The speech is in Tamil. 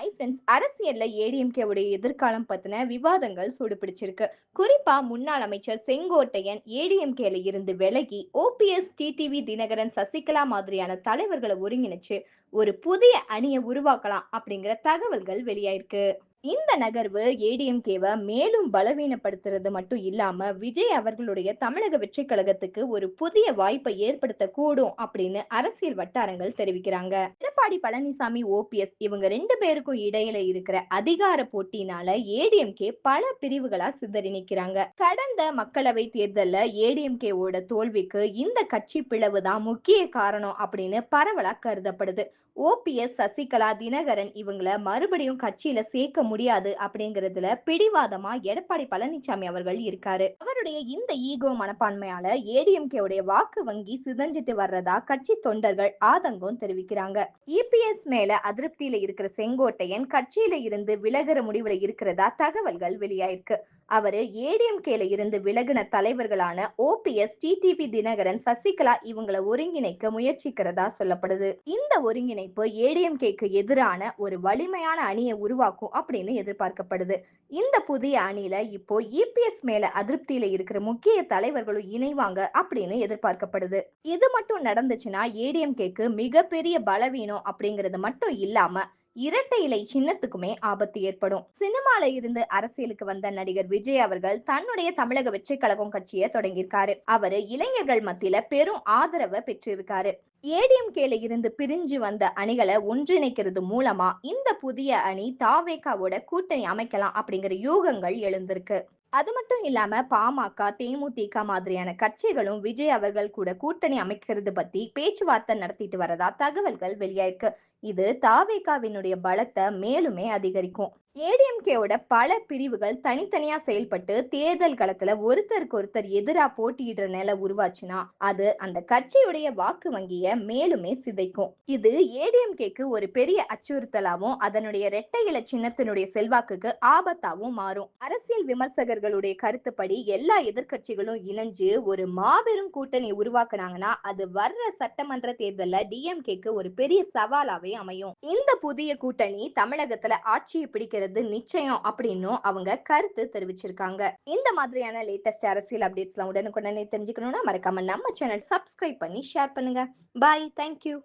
ஹை ஃப்ரெண்ட்ஸ் அரசியல்ல ஏடிஎம்கே உடைய எதிர்காலம் பத்தின விவாதங்கள் சூடுபிடிச்சிருக்கு. குறிப்பா முன்னாள் அமைச்சர் செங்கோட்டையன் ஏடிஎம்கேல இருந்து விலகி ஓபிஎஸ் டிடிவி தினகரன் சசிகலா மாதிரியான தலைவர்களை ஒருங்கிணைச்சு ஒரு புதிய அணியை உருவாக்கலாம் அப்படிங்கிற தகவல்கள் வெளியாயிருக்கு. இந்த நகர்வு ஏடிஎம்கேவை மேலும் பலவீனப்படுத்துறது மட்டும் இல்லாம விஜய் அவர்களுடைய தமிழக வெற்றி கழகத்துக்கு ஒரு புதிய வாய்ப்பை ஏற்படுத்த கூடும் அப்படின்னு அரசியல் வட்டாரங்கள் தெரிவிக்கிறாங்க. எடப்பாடி பழனிசாமி ஓபிஎஸ் இவங்க ரெண்டு பேருக்கும் இடையில இருக்கிற அதிகார போட்டினால ஏடிஎம்கே பல பிரிவுகளா சிதறி நிக்கிறாங்க. கடந்த மக்களவை தேர்தல்ல ஏடிஎம்கேவோட தோல்விக்கு இந்த கட்சி பிளவு தான் முக்கிய காரணம் அப்படின்னு பரவலா கருதப்படுது. ஓபிஎஸ் சசிகலா தினகரன் இவங்கள மறுபடியும் கட்சியில சேர்க்க முடியாது அப்படிங்கறதுல பிடிவாதமா எடப்பாடி பழனிசாமி அவர்கள் இருக்காரு. அவருடைய இந்த ஈகோ மனப்பான்மையால ஏடிஎம்கே உடைய வாக்கு வங்கி சிதஞ்சிட்டு வர்றதா கட்சி தொண்டர்கள் ஆதங்கம் தெரிவிக்கிறாங்க. இபிஎஸ் மேல அதிருப்தியில இருக்கிற செங்கோட்டையன் கட்சியில இருந்து விலகிற முடிவுல இருக்கிறதா தகவல்கள் வெளியாயிருக்கு. அவர் ஏடிஎம்கேல இருந்து விலகின தலைவர்களான ஓபிஎஸ் டிடிபி தினகரன் சசிகலா இவங்களை ஒருங்கிணைக்க முயற்சிக்கிறதா சொல்லப்படுது. இந்த ஒருங்கிணைப்பு ஏடிஎம்கேக்கு எதிரான ஒரு வலிமையான அணியை உருவாக்கும் அப்படின்னு எதிர்பார்க்கப்படுது. இந்த புதிய அணியில இப்போ இபிஎஸ் மேல அதிருப்தியில இருக்கிற முக்கிய தலைவர்களும் இணைவாங்க அப்படின்னு எதிர்பார்க்கப்படுது. இது மட்டும் நடந்துச்சுன்னா ஏடிஎம்கேக்கு மிகப்பெரிய பலவீனம் அப்படிங்கிறது மட்டும் இல்லாம இரட்டை இலை சின்னத்துக்குமே ஆபத்து ஏற்படும். சினிமால இருந்து அரசியலுக்கு வந்த நடிகர் விஜய் அவர்கள் தன்னுடைய தமிழக வெற்றி கழகம் கட்சியை தொடங்கியிருக்காரு. அவரு இளைஞர்கள் மத்தியில பெரும் ஆதரவை பெற்றிருக்காரு. ஏடிஎம்கேல இருந்து பிரிஞ்சு வந்த அணிகளை ஒன்றிணைக்கிறது மூலமா இந்த புதிய அணி தாவேகாவோட கூட்டணி அமைக்கலாம் அப்படிங்கிற யூகங்கள் எழுந்திருக்கு. அது மட்டும் இல்லாம பாமக தேமுதிக மாதிரியான கட்சிகளும் விஜய் அவர்கள் கூட கூட்டணி அமைக்கிறது பத்தி பேச்சுவார்த்தை நடத்திட்டு வரதா தகவல்கள் வெளியாயிருக்கு. இது தாவேகாவினுடைய பலத்தை மேலுமே அதிகரிக்கும். ஏடிஎம்கேவோட பல பிரிவுகள் தனித்தனியா செயல்பட்டு தேர்தல் களத்துல ஒருத்தருக்கு ஒருத்தர் எதிரா போட்டியிடுற நிலை உருவாச்சுன்னா அது அந்த கட்சியுடைய வாக்கு வங்கிய மேலுமே சிதைக்கும். இது ஏடிஎம்கேக்கு ஒரு பெரிய அச்சுறுத்தலாவும் அதனுடைய இரட்டை இல சின்னத்தினுடைய செல்வாக்குக்கு ஆபத்தாவும் மாறும். அரசியல் விமர்சகர்களுடைய கருத்துப்படி எல்லா எதிர்க்கட்சிகளும் இணைஞ்சு ஒரு மாபெரும் கூட்டணி உருவாக்குனாங்கன்னா அது வர்ற சட்டமன்ற தேர்தல்ல டிஎம்கேக்கு ஒரு பெரிய சவாலாவே அமையும். இந்த புதிய கூட்டணி தமிழகத்துல ஆட்சியை பிடிக்கிறது நிச்சயம் அப்படின்னும் அவங்க கருத்து தெரிவிச்சிருக்காங்க. இந்த மாதிரியான லேட்டஸ்ட் அரசியல் அப்டேட்ஸ்லாம் உடனுக்குடனே தெரிஞ்சுக்கணும்னா மறக்காம நம்ம சேனல் சப்ஸ்கிரைப் பண்ணி ஷேர் பண்ணுங்க. Bye thank you